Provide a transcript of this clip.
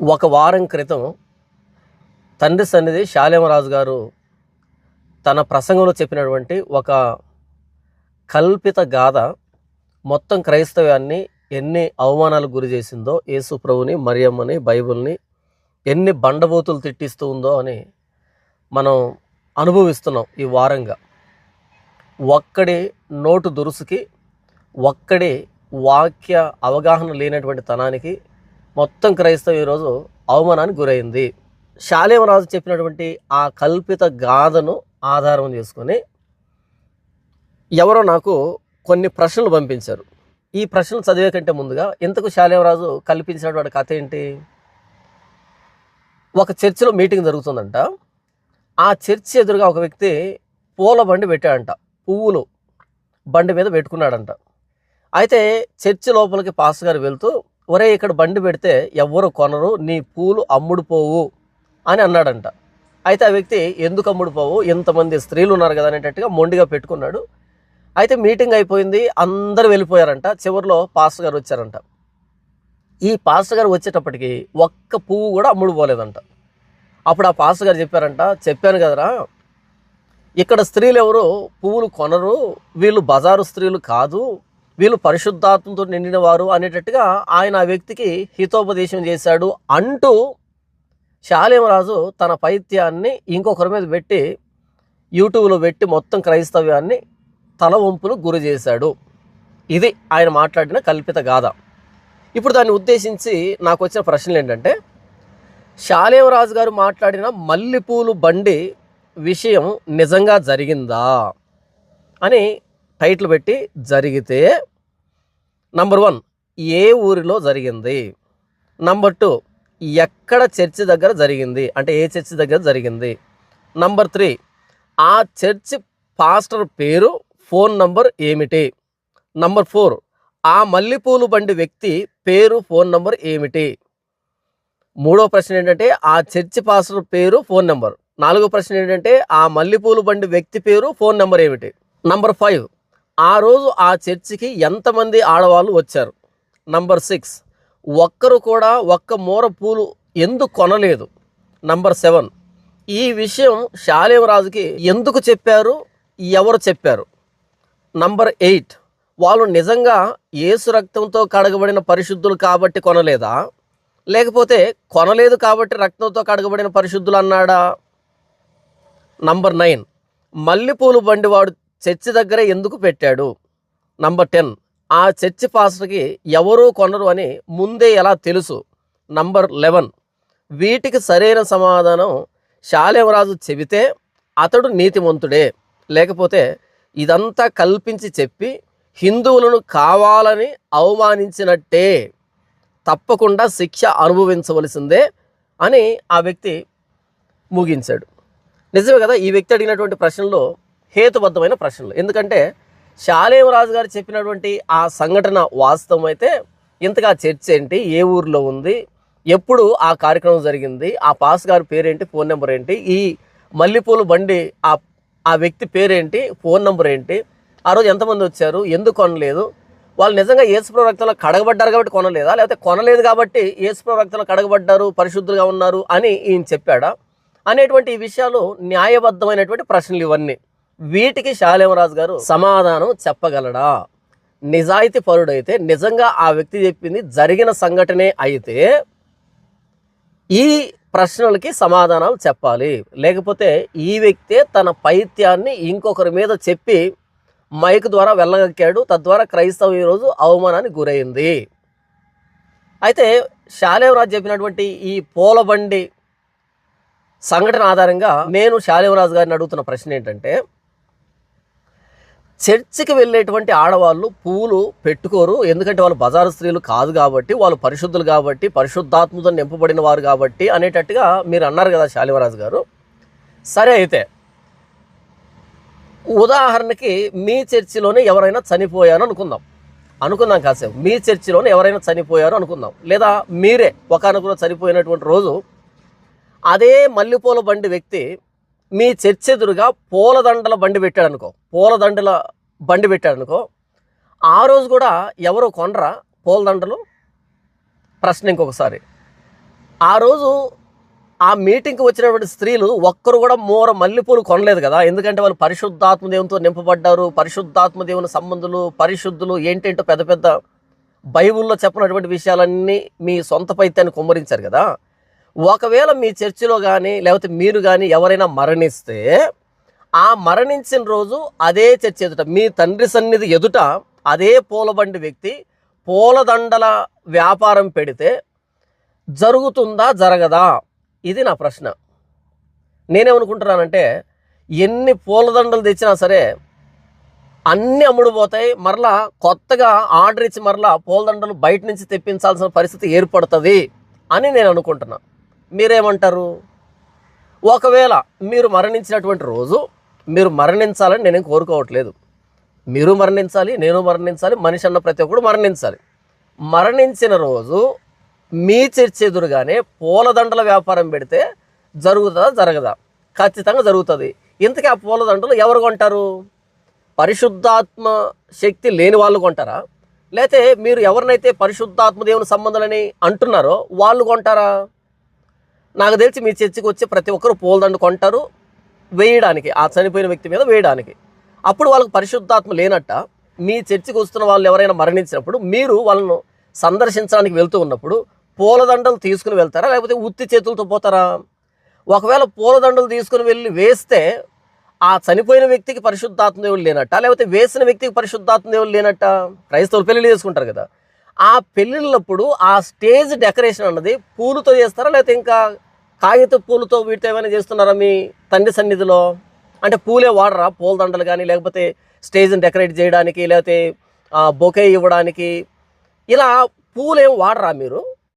ఒక వారం క్రితం తండ్రి సన్నిధి శాలేమరాజు గారు తన ప్రసంగంలో చెప్పినటువంటి ఒక కల్పిత గాథ మొత్తం క్రైస్తవ్యాన్ని ఎన్ని అవమానాలకు గురి చేసిందో యేసు ప్రభుని మరియమ్మని బైబిల్ని ఎన్ని బండబోతులు తిట్టిస్తూ ఉందో అని మనం అనుభవిస్తున్నాం ఈ వారంగా. ఒక్కడి నోటు దురుసుకి ఒక్కడి వాక్య అవగాహన లేనటువంటి తనానికి మొత్తం క్రైస్తవం ఈరోజు అవమానానికి గురైంది. శాలేమరాజు చెప్పినటువంటి ఆ కల్పిత గాథను ఆధారం చేసుకొని ఎవరో నాకు కొన్ని ప్రశ్నలు పంపించారు. ఈ ప్రశ్నలు చదివే కంటే ముందుగా ఇంతకు శాలేమరాజు కల్పించినటువంటి కథ ఏంటి? ఒక చర్చిలో మీటింగ్ జరుగుతుందంట. ఆ చర్చి ఎదురుగా ఒక వ్యక్తి పూల బండి పెట్టాడంట. పువ్వులు బండి మీద పెట్టుకున్నాడంట. అయితే చర్చి లోపలికి పాస్ గారు వెళ్తూ ఒరే ఇక్కడ బండి పెడితే ఎవ్వరు కొనరు నీ పూలు అమ్ముడు పోవు అని అన్నాడంట. అయితే ఆ వ్యక్తి ఎందుకు అమ్ముడు పోవు ఇంతమంది స్త్రీలు ఉన్నారు కదా అనేటట్టుగా మొండిగా పెట్టుకున్నాడు. అయితే మీటింగ్ అయిపోయింది అందరూ వెళ్ళిపోయారంట. చివరిలో పాస్టర్ గారు వచ్చారంట. ఈ పాస్టర్ గారు వచ్చేటప్పటికి ఒక్క పువ్వు కూడా అమ్ముడు పోలేదంట అప్పుడు ఆ పాస్టర్ గారు చెప్పారంట చెప్పాను కదరా ఇక్కడ స్త్రీలు ఎవరు పువ్వులు కొనరు వీళ్ళు బజారు స్త్రీలు కాదు వీళ్ళు పరిశుద్ధాత్మతో నిండిన వారు అనేటట్టుగా ఆయన ఆ వ్యక్తికి హితోపదేశం చేశాడు అంటూ శాలేమరాజు తన పైత్యాన్ని ఇంకొకరి మీద పెట్టి యూట్యూబ్లో పెట్టి మొత్తం క్రైస్తవ్యాన్ని తల వంపులు గురి చేశాడు. ఇది ఆయన మాట్లాడిన కల్పిత గాథ. ఇప్పుడు దాన్ని ఉద్దేశించి నాకు వచ్చిన ప్రశ్నలు ఏంటంటే శాలేమరాజు గారు మాట్లాడిన మల్లెపూలు బండి విషయం నిజంగా జరిగిందా అని టైటిల్ పెట్టి జరిగితే నంబర్ వన్ ఏ ఊరిలో జరిగింది? నంబర్ టూ ఎక్కడ చర్చి దగ్గర జరిగింది? అంటే ఏ చర్చి దగ్గర జరిగింది? నంబర్ త్రీ ఆ చర్చి పాస్టర్ పేరు ఫోన్ నంబర్ ఏమిటి? నంబర్ ఫోర్ ఆ మల్లెపూలు బండి వ్యక్తి పేరు ఫోన్ నంబర్ ఏమిటి? మూడో ప్రశ్న ఏంటంటే ఆ చర్చి పాస్టర్ పేరు ఫోన్ నెంబర్. నాలుగో ప్రశ్న ఏంటంటే ఆ మల్లెపూలు బండి వ్యక్తి పేరు ఫోన్ నెంబర్ ఏమిటి? నంబర్ ఫైవ్ ఆ రోజు ఆ చర్చికి ఎంతమంది ఆడవాళ్ళు వచ్చారు? నంబర్ సిక్స్ ఒక్కరు కూడా ఒక్క మూర పూలు ఎందుకు కొనలేదు? నంబర్ సెవెన్ ఈ విషయం శాలేమరాజుకి ఎందుకు చెప్పారు? ఎవరు చెప్పారు? నంబర్ ఎయిట్ వాళ్ళు నిజంగా ఏసు రక్తంతో కడగబడిన పరిశుద్ధులు కాబట్టి కొనలేదా? లేకపోతే కొనలేదు కాబట్టి రక్తంతో కడగబడిన పరిశుద్ధులు అన్నాడా? నంబర్ నైన్ మల్లెపూలు బండి వాడు చర్చి దగ్గర ఎందుకు పెట్టాడు? నంబర్ టెన్ ఆ చర్చి పాస్టర్కి ఎవరూ కొనరు అని ముందే ఎలా తెలుసు? నంబర్ లెవెన్ వీటికి సరైన సమాధానం శాలేమరాజు చెబితే అతడు నీతిమంతుడే. లేకపోతే ఇదంతా కల్పించి చెప్పి హిందువులను కావాలని అవమానించినట్టే. తప్పకుండా శిక్ష అనుభవించవలసిందే అని ఆ వ్యక్తి ముగించాడు. నిజమే కదా? ఈ వ్యక్తి అడిగినటువంటి ప్రశ్నలు హేతుబద్ధమైన ప్రశ్నలు. ఎందుకంటే శాలేమరాజు గారు చెప్పినటువంటి ఆ సంఘటన వాస్తవం అయితే ఇంతగా చర్చ ఏంటి? ఏ ఊర్లో ఉంది? ఎప్పుడు ఆ కార్యక్రమం జరిగింది? ఆ పాస్ గారి పేరేంటి? ఫోన్ నెంబర్ ఏంటి? ఈ మల్లెపూలు బండి ఆ ఆ వ్యక్తి పేరేంటి? ఫోన్ నెంబర్ ఏంటి? ఆ రోజు ఎంతమంది వచ్చారు? ఎందుకు కొనలేదు? వాళ్ళు నిజంగా ఏసు రక్తంలో కడగబడ్డారు కాబట్టి కొనలేదా? లేకపోతే కొనలేదు కాబట్టి ఏసు రక్తంలో కడగబడ్డారు పరిశుద్ధులుగా ఉన్నారు అని ఈయన చెప్పాడా? అనేటువంటి ఈ విషయాలు న్యాయబద్ధమైనటువంటి ప్రశ్నలు ఇవన్నీ. వీటికి శాలేమరాజు గారు సమాధానం చెప్పగలడా? నిజాయితీ పరుడైతే నిజంగా ఆ వ్యక్తి చెప్పింది జరిగిన సంఘటనే అయితే ఈ ప్రశ్నలకి సమాధానాలు చెప్పాలి. లేకపోతే ఈ వ్యక్తే తన పైత్యాన్ని ఇంకొకరి మీద చెప్పి మైక్ ద్వారా వెళ్ళగక్కాడు. తద్వారా క్రైస్తవం ఈరోజు అవమానానికి గురైంది. అయితే శాలేవరాజు చెప్పినటువంటి ఈ పూలబండి సంఘటన ఆధారంగా నేను శాలేవరాజు గారిని అడుగుతున్న ప్రశ్న ఏంటంటే చర్చికి వెళ్ళేటువంటి ఆడవాళ్ళు పువ్వులు పెట్టుకోరు. ఎందుకంటే వాళ్ళు బజారు స్త్రీలు కాదు కాబట్టి వాళ్ళు పరిశుద్ధులు కాబట్టి పరిశుద్ధాత్మతో నింపబడిన వారు కాబట్టి అనేటట్టుగా మీరు అన్నారు కదా శాలివరాజు గారు. సరే అయితే ఉదాహరణకి మీ చర్చిలోనే ఎవరైనా చనిపోయారు అనుకుందాం. అనుకుందాం కాసేపు. మీ చర్చిలోనే ఎవరైనా చనిపోయారు అనుకుందాం. లేదా మీరే ఒకనొకరు చనిపోయినటువంటి రోజు అదే మల్లెపూల బండి వ్యక్తి మీ చర్చ ఎదురుగా పూలదండల బండి పెట్టాడు అనుకో పూలదండల బండి పెట్టాడు అనుకో ఆ రోజు కూడా ఎవరు కొనరా పూలదండలు? ప్రశ్న ఇంకొకసారి. ఆ రోజు ఆ మీటింగ్కి వచ్చినటువంటి స్త్రీలు ఒక్కరు కూడా మూర మల్లెపూలు కొనలేదు కదా. ఎందుకంటే వాళ్ళు పరిశుద్ధాత్మ దేవునితో నింపబడ్డారు. పరిశుద్ధాత్మ దేవుని సంబంధులు పరిశుద్ధులు ఏంటేంటో పెద్ద పెద్ద బైబిల్లో చెప్పినటువంటి విషయాలన్నీ మీ సొంత పైత్యాన్ని కుమ్మరించారు కదా. ఒకవేళ మీ చర్చిలో కానీ లేకపోతే మీరు కానీ ఎవరైనా మరణిస్తే ఆ మరణించిన రోజు అదే చర్చి ఎదుట మీ తండ్రి సన్నిధి ఎదుట అదే పూలబండి వ్యక్తి పూలదండల వ్యాపారం పెడితే జరుగుతుందా జరగదా? ఇది నా ప్రశ్న. నేనేమనుకుంటున్నానంటే ఎన్ని పూలదండలు తెచ్చినా సరే అన్నీ అమ్ముడుపోతాయి మరలా కొత్తగా ఆర్డర్ ఇచ్చి మరలా పూలదండలు బయట నుంచి తెప్పించాల్సిన పరిస్థితి ఏర్పడుతుంది అని నేను అనుకుంటున్నాను మీరేమంటారు? ఒకవేళ మీరు మరణించినటువంటి రోజు మీరు మరణించాలని నేనేం కోరుకోవట్లేదు. మీరు మరణించాలి నేను మరణించాలి మనిషి అన్న ప్రతి ఒక్కడు మరణించాలి. మరణించిన రోజు మీ చర్చ ఎదురుగానే పూలదండల వ్యాపారం పెడితే జరుగుతుందా జరగదా? ఖచ్చితంగా జరుగుతుంది. ఇంతకీ ఆ పూలదండలు ఎవరు కొంటారు? పరిశుద్ధాత్మ శక్తి లేని వాళ్ళు కొంటారా? లేతే మీరు ఎవరినైతే పరిశుద్ధాత్మ దేవుని సంబంధాలని అంటున్నారో వాళ్ళు కొంటారా? నాకు తెలిసి మీ చర్చికి వచ్చి ప్రతి ఒక్కరు పూలదండ కొంటారు వేయడానికి ఆ చనిపోయిన వ్యక్తి మీద వేయడానికి. అప్పుడు వాళ్ళకి పరిశుద్ధాత్మ లేనట్ట మీ చర్చికి వస్తున్న వాళ్ళు ఎవరైనా మరణించినప్పుడు మీరు వాళ్ళను సందర్శించడానికి వెళ్తూ ఉన్నప్పుడు పూలదండలు తీసుకుని వెళ్తారా లేకపోతే ఉత్తి చేతులతో పోతారా? ఒకవేళ పూలదండలు తీసుకుని వెళ్ళి వేస్తే ఆ చనిపోయిన వ్యక్తికి పరిశుద్ధాత్మ దేవుడు లేనట్ట లేకపోతే వేసిన వ్యక్తికి పరిశుద్ధాత్మ దేవుడు లేనట్ట? క్రైస్తవులు పెళ్ళిళ్ళు చేసుకుంటారు కదా. ఆ పెళ్ళిళ్ళప్పుడు ఆ స్టేజ్ డెకరేషన్ అన్నది పూలతో చేస్తారా లేకపోతే ఇంకా కాగిత పూలతో వీటితో ఏమైనా చేస్తున్నారా మీ తండ్రి సన్నిధిలో? అంటే పూలే వాడరా? పూలదండలు కానీ లేకపోతే స్టేజ్ని డెకరేట్ చేయడానికి లేకపోతే బొకే ఇవ్వడానికి. ఇలా పూలేం వాడరా మీరు?